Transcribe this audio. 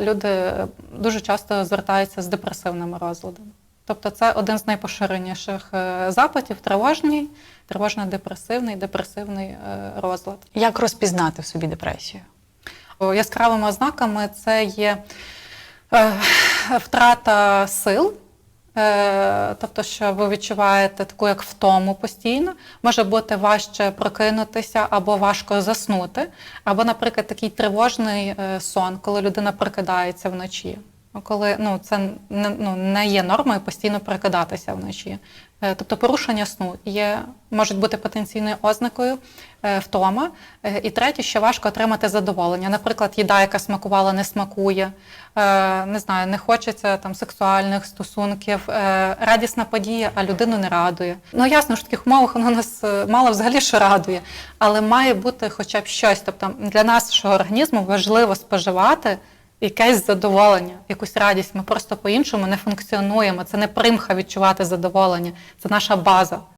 Люди дуже часто звертаються з депресивними розладами. Тобто це один з найпоширеніших е, запитів тривожний, тривожно-депресивний, депресивний е, розлад. Як розпізнати в собі депресію? Яскравими ознаками це є е, втрата сил, тобто, що ви відчуваєте таку як втому постійно, може бути важче прокинутися або важко заснути, або, наприклад, такий тривожний е, сон, коли людина прокидається вночі. Коли ну, це не, ну, не є нормою постійно прокидатися вночі. Е, Тобто порушення сну є, можуть бути потенційною ознакою е, втома. Е, І третє, що важко отримати задоволення. Наприклад, їда, яка смакувала, не смакує, не знаю, не хочеться там сексуальних стосунків, радісна подія, а людину не радує. Ну ясно, що в таких умовах воно нас мало взагалі що радує, але має бути хоча б щось. Тобто для нашого організму важливо споживати якесь задоволення, якусь радість. Ми просто по-іншому не функціонуємо. Це не примха відчувати задоволення, це наша база.